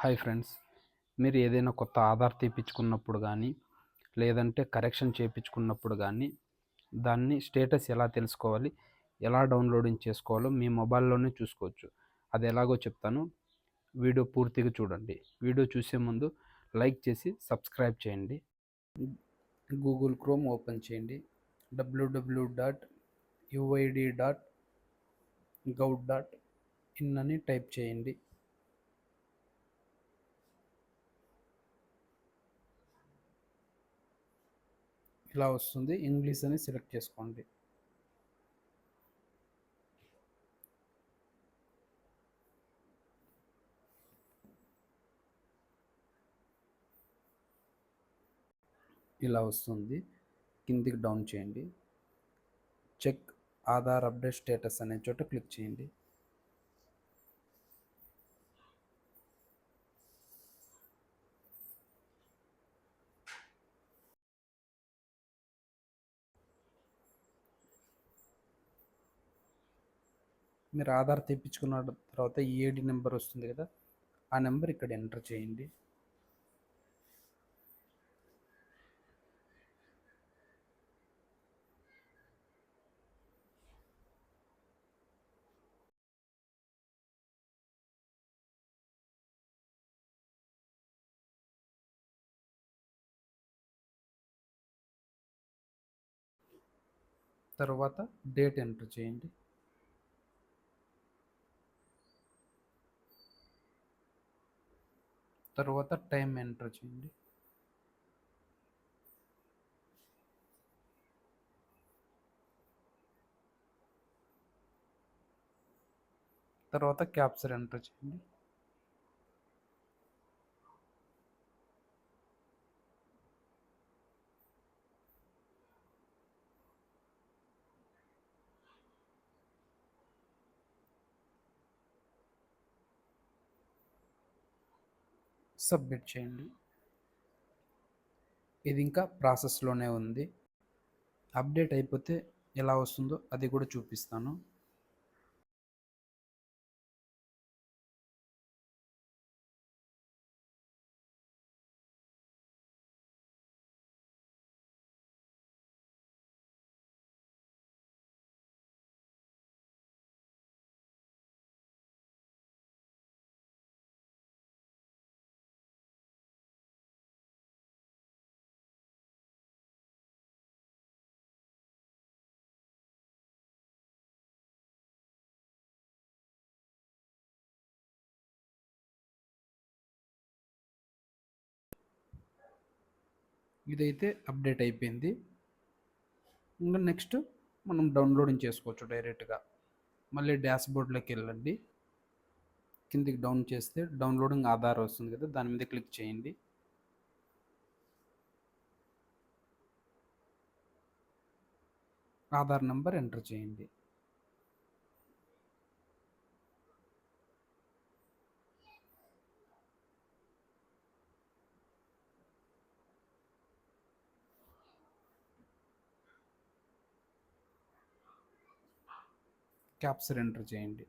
Hi friends. మీరు ఏదైనా కొత్త ఆధార్ తీపించుకున్నప్పుడు కానీ లేదంటే కరెక్షన్ చేయించుకున్నప్పుడు కానీ దాన్ని స్టేటస్ ఎలా తెలుసుకోవాలి ఎలా డౌన్లోడింగ్ చేసుకోవాలో మీ మొబైల్లోనే చూసుకోవచ్చు. అది ఎలాగో చెప్తాను. వీడియో పూర్తిగా చూడండి. వీడియో చూసే ముందు లైక్ చేసి సబ్స్క్రైబ్ చేయండి. గూగుల్ క్రోమ్ ఓపెన్ చేయండి. WWW dot UID dot gov dot in అని టైప్ చేయండి. ఇలా వస్తుంది. ఇంగ్లీష్ అని సెలెక్ట్ చేసుకోండి. ఇలా వస్తుంది. కిందికి డౌన్ చేయండి. చెక్ ఆధార్ అప్డేట్ స్టేటస్ అనే చోట క్లిక్ చేయండి. మీరు ఆధార్ తెప్పించుకున్న తర్వాత ఏడి నెంబర్ వస్తుంది కదా ఆ నెంబర్ ఇక్కడ ఎంటర్ చేయండి. తర్వాత డేట్ ఎంటర్ చేయండి. తర్వాత టైం ఎంటర్ చేయండి. తర్వాత క్యాప్చర్ ఎంటర్ చేయండి. సబ్మిట్ చేయండి. ఇది ఇంకా ప్రాసెస్లోనే ఉంది. అప్డేట్ అయిపోతే ఎలా వస్తుందో అది కూడా చూపిస్తాను. ఇదైతే అప్డేట్ అయిపోయింది. ఇంకా నెక్స్ట్ మనం డౌన్లోడింగ్ చేసుకోవచ్చు డైరెక్ట్గా. మళ్ళీ డాష్ బోర్డ్లోకి వెళ్ళండి. కిందికి డౌన్ చేస్తే డౌన్లోడింగ్ ఆధార్ వస్తుంది కదా దాని మీద క్లిక్ చేయండి. ఆధార్ నెంబర్ ఎంటర్ చేయండి. క్యాప్చర్ ఎంటర్ చేయండి.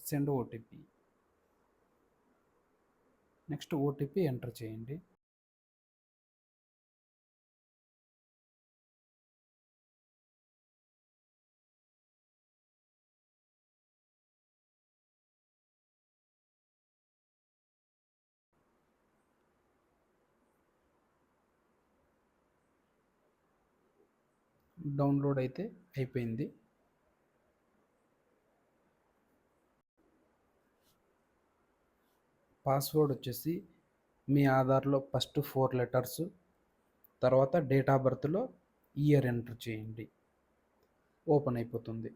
Send OTP next OTP enter చేయండి. డౌన్లోడ్ అయితే అయిపోయింది. పాస్వర్డ్ వచ్చేసి మీ ఆధార్లో ఫస్ట్ ఫోర్ లెటర్స్ తర్వాత డేట్ ఆఫ్ బర్త్లో ఇయర్ ఎంటర్ చేయండి. ఓపెన్ అయిపోతుంది.